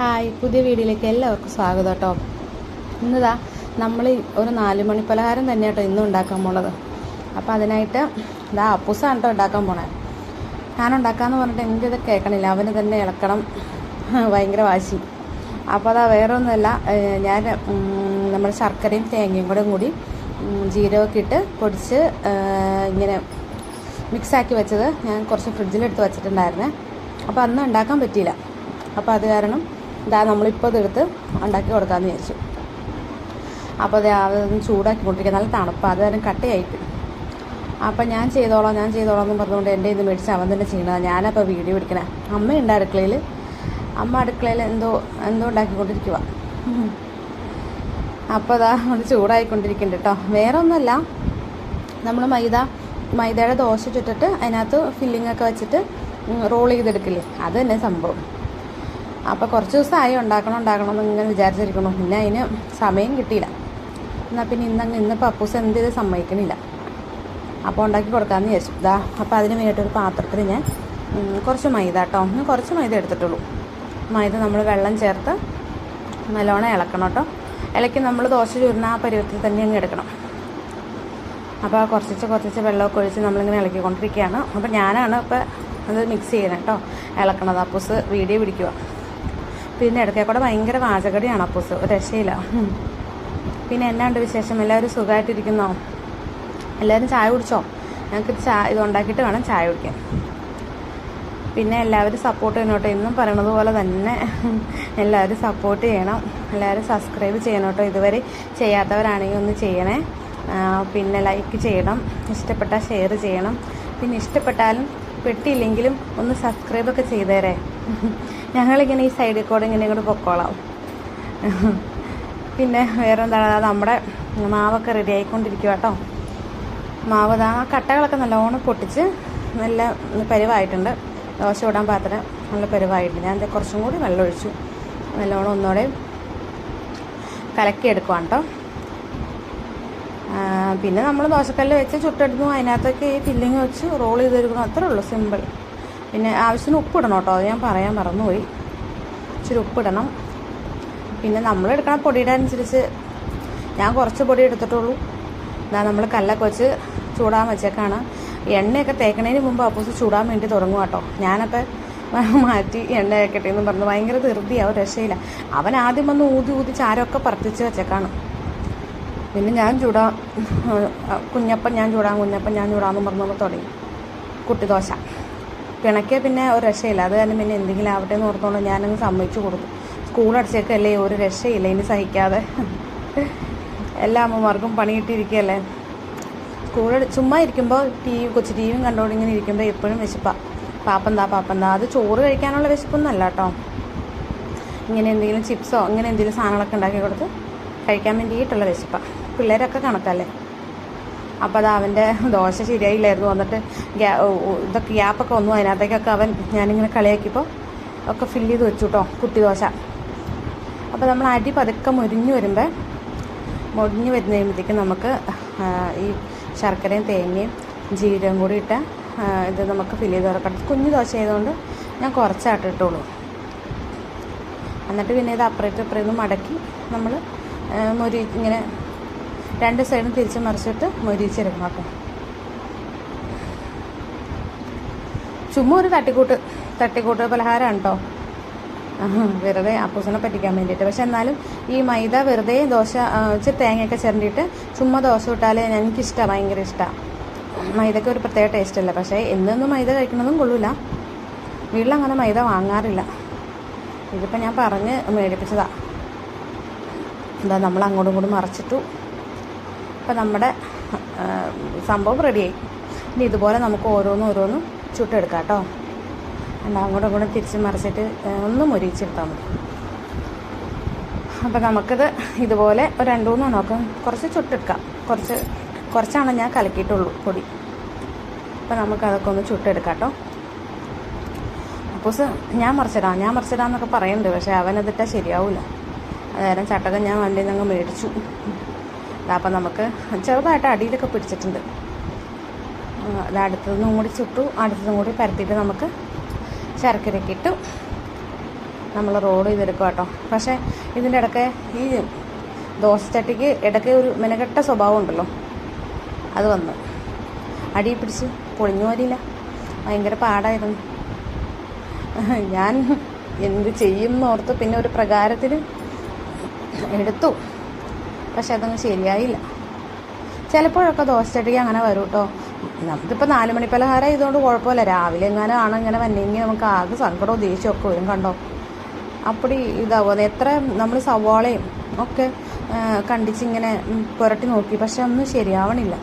Hi പുതിയ വീഡിയോയിലേക്ക് എല്ലാവർക്കും സ്വാഗതം കേട്ടോ. ഇന്നതാ നമ്മൾ ഒരു നാല് മണി പലഹാരം തന്നെ കേട്ടോ ഇന്നും ഉണ്ടാക്കാൻ പോണത്. അപ്പോൾ അതിനായിട്ട് ഇതാ അപ്പൂസാണ് കേട്ടോ ഉണ്ടാക്കാൻ പോണേ. ഞാൻ ഉണ്ടാക്കാന്ന് പറഞ്ഞിട്ട് ഇത് കേൾക്കണില്ല. അവന് തന്നെ ഇളക്കണം. ഭയങ്കര വാശി. അപ്പോൾ അതാ വേറെ ഒന്നുമല്ല ഞാൻ നമ്മുടെ ശർക്കരയും തേങ്ങയും കൂടെ കൂടി ജീരകമൊക്കെ ഇട്ട് പൊടിച്ച് ഇങ്ങനെ മിക്സാക്കി വെച്ചത് ഞാൻ കുറച്ച് ഫ്രിഡ്ജിലെടുത്ത് വെച്ചിട്ടുണ്ടായിരുന്നേ. അപ്പോൾ അന്ന് ഉണ്ടാക്കാൻ പറ്റിയില്ല. അപ്പോൾ അത് കാരണം ഇതാ നമ്മളിപ്പോൾ ഇതെടുത്ത് ഉണ്ടാക്കി കൊടുക്കാമെന്ന് വിചാരിച്ചു. അപ്പോൾ അത് ചൂടാക്കി കൊണ്ടിരിക്കുക നല്ല തണുപ്പ്. അത് തന്നെ കട്ടയായിട്ട് അപ്പം ഞാൻ ചെയ്തോളാം ഞാൻ ചെയ്തോളാം എന്ന് പറഞ്ഞുകൊണ്ട് എന്റെ ഇത് മേടിച്ച് അവൻ തന്നെ ചെയ്യണതാണ് ഞാനപ്പോൾ വീഡിയോ എടുക്കണേ. അമ്മയുണ്ട് അടുക്കളയിൽ അമ്മ അടുക്കളയിൽ എന്തോ എന്തോ ഉണ്ടാക്കിക്കൊണ്ടിരിക്കുക അപ്പോൾ അതാ അത് ചൂടായിക്കൊണ്ടിരിക്കുന്നുണ്ട് കേട്ടോ. വേറെ ഒന്നുമല്ല നമ്മൾ മൈദ മൈദയുടെ ദോശ ചുറ്റിട്ട് അതിനകത്ത് ഫില്ലിങ്ങൊക്കെ വെച്ചിട്ട് റോൾ ചെയ്തെടുക്കില്ലേ? അത് തന്നെ സംഭവം. അപ്പോൾ കുറച്ച് ദിവസമായി ഉണ്ടാക്കണം ഉണ്ടാക്കണം എന്ന് ഇങ്ങനെ വിചാരിച്ചിരിക്കണം പിന്നെ അതിന് സമയം കിട്ടിയില്ല. എന്നാൽ പിന്നെ ഇന്നങ്ങ് ഇന്നിപ്പോൾ അപ്പൂസ് എന്ത് ചെയ്ത് സമ്മതിക്കണില്ല. അപ്പോൾ ഉണ്ടാക്കി കൊടുക്കാമെന്ന് വിചാരിച്ചു. ഇതാ അപ്പോൾ അതിന് വേണ്ടിയിട്ട് ഒരു പാത്രത്തിൽ ഞാൻ കുറച്ച് മൈദ കേട്ടോ. ഞാൻ കുറച്ച് മൈദ എടുത്തിട്ടുള്ളൂ. മൈദ നമ്മൾ വെള്ളം ചേർത്ത് നല്ലോണം ഇളക്കണം കേട്ടോ. ഇളക്കി നമ്മൾ ദോശ ചുരുന്ന ആ പരുവത്തിൽ തന്നെ അങ്ങ് എടുക്കണം. അപ്പോൾ കുറച്ച് കുറച്ച് വെള്ളമൊക്കെ ഒഴിച്ച് നമ്മളിങ്ങനെ ഇളക്കിക്കൊണ്ടിരിക്കുകയാണ്. അപ്പോൾ ഞാനാണ് ഇപ്പോൾ അത് മിക്സ് ചെയ്യണം കേട്ടോ. ഇളക്കണത്. അപ്പൂസ് വീഡിയോ പിടിക്കുക പിന്നെ ഇടയ്ക്കെ കൂടെ ഭയങ്കര വാചകടിയാണ് അപ്പൂസ് രക്ഷയില്ല. പിന്നെ എന്നാണ്ട് വിശേഷം? എല്ലാവരും സുഖമായിട്ടിരിക്കുന്നോ എല്ലാവരും ചായ കുടിച്ചോ? ഞങ്ങൾക്ക് ചായ ഇത് ഉണ്ടാക്കിയിട്ട് വേണം ചായ കുടിക്കാൻ. പിന്നെ എല്ലാവരും സപ്പോർട്ട് ചെയ്യണോട്ടോ? എന്നും പറയണത് പോലെ തന്നെ എല്ലാവരും സപ്പോർട്ട് ചെയ്യണം. എല്ലാവരും സബ്സ്ക്രൈബ് ചെയ്യണം കേട്ടോ ഇതുവരെ ചെയ്യാത്തവരാണെങ്കിൽ ഒന്ന് ചെയ്യണേ. പിന്നെ ലൈക്ക് ചെയ്യണം. ഇഷ്ടപ്പെട്ടാൽ ഷെയർ ചെയ്യണം. പിന്നെ ഇഷ്ടപ്പെട്ടാലും പെട്ടിയില്ലെങ്കിലും ഒന്ന് സബ്സ്ക്രൈബൊക്കെ ചെയ്തേരേ. ഞങ്ങളിങ്ങനെ ഈ സൈഡിൽ കൂടെ ഇങ്ങനെ ഇങ്ങോട്ട് പൊക്കോളാം. പിന്നെ വേറെ എന്താണ് നമ്മുടെ മാവൊക്കെ റെഡി ആയിക്കൊണ്ടിരിക്കുക കേട്ടോ മാവ് ആ കട്ടകളൊക്കെ നല്ലോണം പൊട്ടിച്ച് നല്ല പരിവായിട്ടുണ്ട്. ദോശ ഇടാൻ പാത്രം നല്ല പരിവായിട്ടുണ്ട്. ഞാൻ കുറച്ചും കൂടി വെള്ളം ഒഴിച്ചു. നല്ലോണം ഒന്നുകൂടെ കലക്കി എടുക്കുവാണ് കേട്ടോ പിന്നെ നമ്മൾ ദോശക്കല്ല് വെച്ച് ചുട്ടെടുന്നു അതിനകത്തൊക്കെ ഈ ഫില്ലിങ് വെച്ച് റോൾ ചെയ്തെടുക്കുന്നു അത്രേ ഉള്ളൂ സിമ്പിൾ പിന്നെ ആവശ്യത്തിന് ഉപ്പിടണം കേട്ടോ. അത് ഞാൻ പറയാൻ മറന്നുപോയി. ഇച്ചിരി ഉപ്പിടണം. പിന്നെ നമ്മൾ എടുക്കണ പൊടിയുടെ അനുസരിച്ച് ഞാൻ കുറച്ച് പൊടി എടുത്തിട്ടുള്ളൂ. ഇതാ നമ്മൾ കല്ലൊക്കെ വെച്ച് ചൂടാൻ വെച്ചേക്കാണ്. എണ്ണയൊക്കെ തേക്കണതിന് മുമ്പ് അപ്പൂസ് ചൂടാൻ വേണ്ടി തുടങ്ങും കേട്ടോ. ഞാനപ്പോൾ മാറ്റി എണ്ണ വെക്കട്ടെ എന്ന് പറഞ്ഞു. ഭയങ്കര ധൃതിയാവും രക്ഷയില്ല. അവൻ ആദ്യം വന്ന് ഊതി ഊതി ചാരമൊക്കെ പറപ്പിച്ച് വെച്ചേക്കാണ്. പിന്നെ ഞാൻ ചൂടാ കുഞ്ഞപ്പം ഞാൻ ചൂടാം കുഞ്ഞപ്പം ഞാൻ ചൂടാമെന്ന് പറഞ്ഞു തുടങ്ങി. കുട്ടിദോശ. പിണക്കിയ പിന്നെ ഒരു രക്ഷയില്ല. അത് തന്നെ പിന്നെ എന്തെങ്കിലും ആവട്ടെ എന്ന് ഓർത്തോണ്ട് ഞാനങ്ങ് സമ്മതിച്ചു കൊടുത്തു. സ്കൂൾ അടച്ചേക്കല്ലേ ഒരു രക്ഷയില്ല ഇനി സഹിക്കാതെ. എല്ലാ അമ്മമാർക്കും പണി കിട്ടിയിരിക്കുകയല്ലേ സ്കൂൾ ചുമ്മാ ഇരിക്കുമ്പോൾ ടി വി കൊച്ചു ടി വിയും കണ്ടോണ്ട് ഇങ്ങനെ ഇരിക്കുമ്പോൾ എപ്പോഴും വിശപ്പാ. പാപ്പന്താ പാപ്പന്താ? അത് ചോറ് കഴിക്കാനുള്ള വിശപ്പൊന്നുമല്ല കേട്ടോ. ഇങ്ങനെ എന്തെങ്കിലും ചിപ്സോ അങ്ങനെ എന്തെങ്കിലും സാധനങ്ങളൊക്കെ ഉണ്ടാക്കി കൊടുത്ത് കഴിക്കാൻ വേണ്ടിയിട്ടുള്ള വിശപ്പാണ് പിള്ളേരൊക്കെ കണക്കല്ലേ? അപ്പോൾ അത് അവന്റെ ദോശ ശരിയായില്ലായിരുന്നു. വന്നിട്ട് ഗ്യാ ഇതൊക്കെ ഗ്യാപ്പൊക്കെ വന്നു. അതിനകത്തേക്കൊക്കെ അവൻ ഞാനിങ്ങനെ കളിയാക്കിയപ്പോൾ ഒക്കെ ഫില്ല് ചെയ്ത് വെച്ചു കേട്ടോ കുട്ടി ദോശ. അപ്പോൾ നമ്മൾ അടി പതുക്കെ മുരിഞ്ഞു വരുമ്പോൾ മുരിഞ്ഞു വരുന്ന കഴിയുമ്പോഴത്തേക്കും നമുക്ക് ഈ ശർക്കരയും തേങ്ങയും ജീരകം കൂടി ഇട്ട് ഇത് നമുക്ക് ഫില്ല് ചെയ്ത് തുറക്കണം കുഞ്ഞു ദോശ ആയതുകൊണ്ട് ഞാൻ കുറച്ചായിട്ട് ഇട്ടുള്ളൂ എന്നിട്ട് പിന്നെ ഇത് അപ്പുറത്ത് ഇപ്പുറത്ത് മടക്കി നമ്മൾ മുരി ഇങ്ങനെ രണ്ട് സൈഡും തിരിച്ച് മറിച്ചിട്ട് മൊരിച്ചെടുക്കണം അപ്പം. ചുമ്മാ ഒരു തട്ടിക്കൂട്ട് തട്ടിക്കൂട്ട് പലഹാരമാണ് കേട്ടോ വെറുതെ അപ്പൂസിനെ പറ്റിക്കാൻ വേണ്ടിയിട്ട്. പക്ഷെ എന്നാലും ഈ മൈദ വെറുതെ ദോശ വെച്ച് തേങ്ങയൊക്കെ ചിരണ്ടിയിട്ട് ചുമ്മാ ദോശ ഇട്ടാൽ എനിക്കിഷ്ടമാണ് ഭയങ്കര ഇഷ്ടമാണ് മൈദക്ക് ഒരു പ്രത്യേക ടേസ്റ്റ് അല്ല. പക്ഷേ എന്നൊന്നും മൈദ കഴിക്കണമെന്നും കൊള്ളൂല. വീട്ടിലങ്ങനെ മൈദ വാങ്ങാറില്ല. ഇതിപ്പോൾ ഞാൻ പറഞ്ഞ് മേടിപ്പിച്ചതാണ് എന്താ നമ്മൾ അങ്ങോട്ടും ഇങ്ങോട്ടും മറച്ചിട്ടു. അപ്പോൾ നമ്മുടെ സംഭവം റെഡിയായി ഇനി ഇതുപോലെ നമുക്ക് ഓരോന്നും ഓരോന്നും ചുട്ടെടുക്കാം കേട്ടോ എന്നാൽ അങ്ങോട്ടും ഇങ്ങോട്ടും തിരിച്ച് മറിച്ചിട്ട് ഒന്ന് മുരിച്ചെടുത്താൽ മതി. അപ്പോൾ നമുക്കിത് ഇതുപോലെ ഒരു രണ്ട് മൂന്ന് നോക്കാം. കുറച്ച് ചുട്ടെടുക്കാം. കുറച്ച് കുറച്ചാണ് ഞാൻ കലക്കിയിട്ടുള്ളൂ പൊടി. അപ്പോൾ നമുക്കതൊക്കെ ഒന്ന് ചുട്ടെടുക്കാം കേട്ടോ അപ്പൂസ് ഞാൻ മറിച്ചിടാം. ഞാൻ മറിച്ചിടാന്നൊക്കെ പറയുന്നുണ്ട് പക്ഷേ അവനതിട്ടാൽ ശരിയാവില്ല അന്നേരം ചട്ടകം ഞാൻ വണ്ടിയിൽ നിന്ന് മേടിച്ചു. അപ്പം നമുക്ക് ചെറുതായിട്ട് അടിയിലൊക്കെ പിടിച്ചിട്ടുണ്ട്. അടുത്തതും കൂടി ചുട്ടു. അടുത്തതും കൂടി പരത്തിയിട്ട് നമുക്ക് ശർക്കരയ്ക്ക് ഇട്ടു. നമ്മൾ റോൾ ചെയ്തെടുക്കുക കേട്ടോ. പക്ഷേ ഇതിന്റെ ഇടയ്ക്ക് ഈ ദോശച്ചട്ടിക്ക് ഇടയ്ക്ക് ഒരു മിനകെട്ട സ്വഭാവം ഉണ്ടല്ലോ. അത് വന്നു. അടി പിടിച്ച് പൊളിഞ്ഞു പോലില്ല ഭയങ്കര പാടായിരുന്നു. ഞാൻ എന്ത് ചെയ്യും എന്നോർത്ത് പിന്നെ ഒരു പ്രകാരത്തിൽ എടുത്തു. പക്ഷെ അതൊന്നും ശരിയായില്ല. ചിലപ്പോഴൊക്കെ ദോശച്ചട്ടിക്ക് അങ്ങനെ വരും കേട്ടോ നമുക്കിപ്പോൾ നാല് മണി പലഹാരം ആയതുകൊണ്ട് കുഴപ്പമില്ല. രാവിലെ എങ്ങനെ ആണ് ഇങ്ങനെ വന്നെങ്കിൽ നമുക്ക് ആകെ സങ്കടവും ദേഷ്യവും ഒക്കെ വരും കണ്ടോ? അപ്പടി ഇതാവും. എത്ര നമ്മൾ സവാളയും ഒക്കെ കണ്ടിച്ചിങ്ങനെ പുരട്ടി നോക്കി. പക്ഷെ ഒന്നും ശരിയാവണില്ല.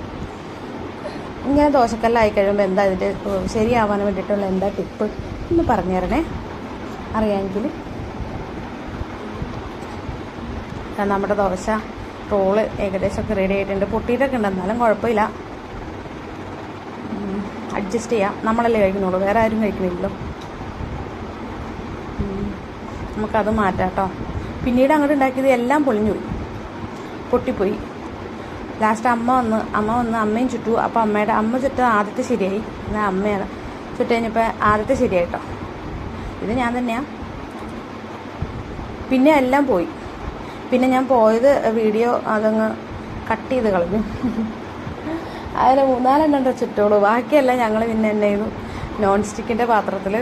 ഇങ്ങനെ ദോശക്കല്ലായി കഴിയുമ്പോൾ എന്താ ഇതിന്റെ ശരിയാവാൻ വേണ്ടിയിട്ടുള്ള എന്താ ടിപ്പ് ഒന്ന് പറഞ്ഞു തരണേ അറിയാമെങ്കിൽ നമ്മുടെ ദോശ റോൾ ഏകദേശമൊക്കെ റെഡി ആയിട്ടുണ്ട്. പൊട്ടിയിട്ടൊക്കെ ഉണ്ട്. എന്നാലും കുഴപ്പമില്ല. അഡ്ജസ്റ്റ് ചെയ്യാം. നമ്മളല്ലേ കഴിക്കുന്നുള്ളൂ. വേറെ ആരും കഴിക്കുന്നില്ലല്ലോ. നമുക്കത് മാറ്റാം കേട്ടോ പിന്നീട് അങ്ങോട്ട് ഉണ്ടാക്കിയത് എല്ലാം പൊളിഞ്ഞു പോയി. പൊട്ടിപ്പോയി. ലാസ്റ്റ് അമ്മ വന്ന് അമ്മ വന്ന് അമ്മയും ചുറ്റു. അപ്പോൾ അമ്മയുടെ അമ്മ ചുറ്റ ആദ്യത്തെ ശരിയായി. എന്നാൽ അമ്മയാണ് ചുറ്റ കഴിഞ്ഞപ്പോൾ ആദ്യത്തെ ശരിയായിട്ടോ. ഇത് ഞാൻ തന്നെയാണ് പിന്നെ എല്ലാം പോയി. പിന്നെ ഞാൻ പോയത് വീഡിയോ അതങ്ങ് കട്ട് ചെയ്ത് കളഞ്ഞു. അതിൽ മൂന്നാലെണ്ണം ചുറ്റോളൂ. ബാക്കിയെല്ലാം ഞങ്ങൾ പിന്നെ എന്നെ ചെയ്തു നോൺ സ്റ്റിക്കിന്റെ പാത്രത്തിൽ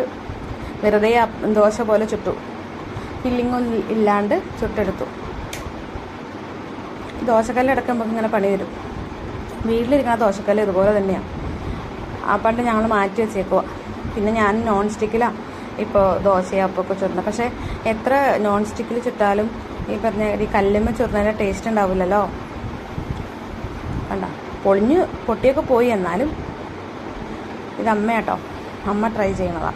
വെറുതെ ദോശ പോലെ ചുട്ടു. ഫില്ലിങ്ങും ഇല്ലാണ്ട് ചുട്ടെടുത്തു. ഈ ദോശക്കല്ല് എടുക്കുമ്പോൾ ഇങ്ങനെ പണി വരും. വീട്ടിലിരിക്കുന്ന ദോശക്കല്ല് ഇതുപോലെ തന്നെയാണ് ആ പണ്ട് ഞങ്ങൾ മാറ്റി വെച്ചേക്കുക പിന്നെ ഞാൻ നോൺ സ്റ്റിക്കിലാണ് ഇപ്പോൾ ദോശയും അപ്പമൊക്കെ ചുരുന്നത് പക്ഷേ എത്ര നോൺ സ്റ്റിക്കിൽ ചുട്ടാലും ഈ പറഞ്ഞ ഈ കല്ലുമ്മ ചുരുന്നതിന്റെ ടേസ്റ്റ് ഉണ്ടാവില്ലല്ലോ. കണ്ട? പൊളിഞ്ഞ് പൊട്ടിയൊക്കെ പോയി. എന്നാലും ഇത് അമ്മയാട്ടോ. അമ്മ ട്രൈ ചെയ്യണതാ.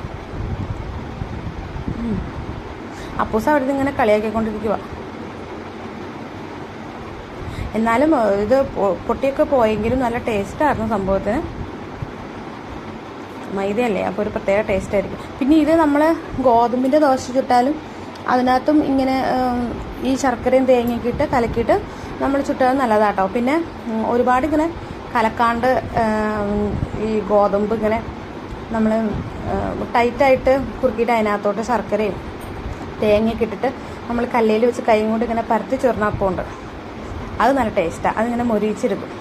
അപ്പൂസ അവിടെ ഇങ്ങനെ കളിയാക്കിക്കൊണ്ടിരിക്കുക എന്നാലും ഇത് പൊട്ടിയൊക്കെ പോയെങ്കിലും നല്ല ടേസ്റ്റായിരുന്നു സംഭവത്തിന്. മൈദയല്ലേ? അപ്പോൾ ഒരു പ്രത്യേക ടേസ്റ്റ് ആയിരിക്കും. പിന്നെ ഇത് നമ്മൾ ഗോതമ്പിന്റെ ദോശ ചുട്ടാലും അതിനകത്തും ഇങ്ങനെ ഈ ശർക്കരയും തേങ്ങയൊക്കെ കലക്കിയിട്ട് നമ്മൾ ചുട്ടത് നല്ലതാട്ടോ. പിന്നെ ഒരുപാട് ഇങ്ങനെ കലക്കാണ്ട് ഈ ഗോതമ്പ് ഇങ്ങനെ നമ്മൾ ടൈറ്റായിട്ട് കുറുക്കിയിട്ട് അതിനകത്തോട്ട് ശർക്കരയും തേങ്ങയൊക്കെ ഇട്ടിട്ട് നമ്മൾ കല്ലയിൽ വെച്ച് കൈ കൊണ്ട് ഇങ്ങനെ പരത്തി ചുരുണപ്പമുണ്ട് അത് നല്ല ടേസ്റ്റാണ് അതിങ്ങനെ മൊരിയിച്ചെടുക്കും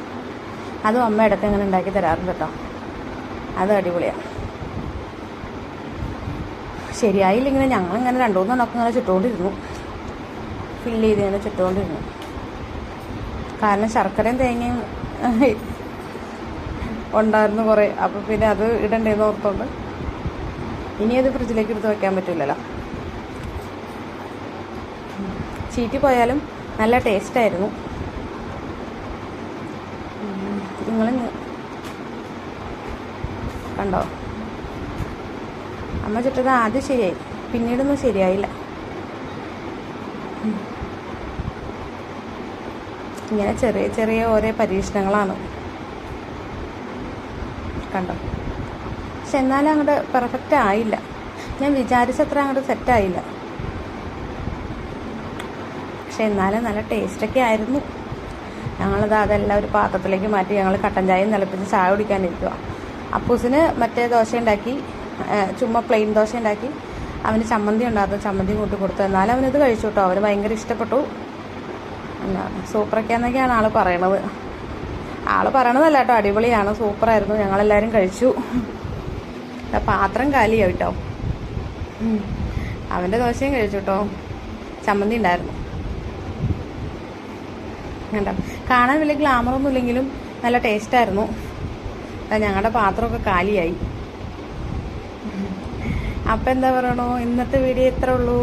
അതും അമ്മ ഇടയ്ക്ക് ഇങ്ങനെ ഉണ്ടാക്കി തരാറുണ്ട് കേട്ടോ. അത് അടിപൊളിയാണ് ശരിയായില്ലെങ്കിൽ ഞങ്ങളിങ്ങനെ രണ്ടു മൂന്നെണ്ണമൊക്കെ ഇങ്ങനെ ചുട്ടുകൊണ്ടിരുന്നു ഫില്ല് ചെയ്ത് ഇങ്ങനെ ചുട്ടുകൊണ്ടിരുന്നു കാരണം ശർക്കരയും തേങ്ങയും ഉണ്ടായിരുന്നു കുറേ. അപ്പോൾ പിന്നെ അത് ഇടണ്ടേന്ന് ഓർത്തോണ്ട് ഇനി അത് ഫ്രിഡ്ജിലേക്ക് എടുത്ത് വെക്കാൻ പറ്റില്ലല്ലോ ചീറ്റി പോയാലും നല്ല ടേസ്റ്റായിരുന്നു നിങ്ങൾ കണ്ടോ? അമ്മ ചുട്ടത് ആദ്യം ശരിയായി. പിന്നീടൊന്നും ശരിയായില്ല. ഇങ്ങനെ ചെറിയ ചെറിയ ഓരോ പരീക്ഷണങ്ങളാണ്. കണ്ടോ? പക്ഷെ എന്നാലും അങ്ങോട്ട് പെർഫെക്റ്റ് ആയില്ല. ഞാൻ വിചാരിച്ചത്ര അങ്ങോട്ട് സെറ്റായില്ല പക്ഷെ എന്നാലും നല്ല ടേസ്റ്റൊക്കെ ആയിരുന്നു. ഞങ്ങളത് അതെല്ലാം ഒരു പാത്രത്തിലേക്ക് മാറ്റി ഞങ്ങൾ കട്ടൻ ചായയും തിളപ്പിച്ച് ചായ കുടിക്കാനിരിക്കുക അപ്പൂസിന് മറ്റേ ദോശ ഉണ്ടാക്കി ചുമ്മാ പ്ലെയിൻ ദോശ ഉണ്ടാക്കി. അവന് ചമ്മന്തി ഉണ്ടായിരുന്നു ചമ്മന്തി കൂട്ടി കൊടുത്തു. എന്നാലും അവനത് കഴിച്ചു കേട്ടോ. അവന് ഭയങ്കര ഇഷ്ടപ്പെട്ടു. എന്താണ് സൂപ്പറൊക്കെയാന്നൊക്കെയാണ് ആൾ പറയണത്. ആൾ പറയണതല്ല കേട്ടോ അടിപൊളിയാണ്. സൂപ്പറായിരുന്നു. ഞങ്ങളെല്ലാവരും കഴിച്ചു. പാത്രം കാലിയാവും കേട്ടോ. അവന്റെ ദോശയും കഴിച്ചു കേട്ടോ. ചമ്മന്തി ഉണ്ടായിരുന്നു. കണ്ടോ? കാണാൻ വലിയ ഗ്ലാമറൊന്നുമില്ലെങ്കിലും നല്ല ടേസ്റ്റായിരുന്നു ഞങ്ങളുടെ പാത്രമൊക്കെ കാലിയായി. അപ്പം എന്താ പറയണോ? ഇന്നത്തെ വീഡിയോ ഇത്ര ഉള്ളൂ.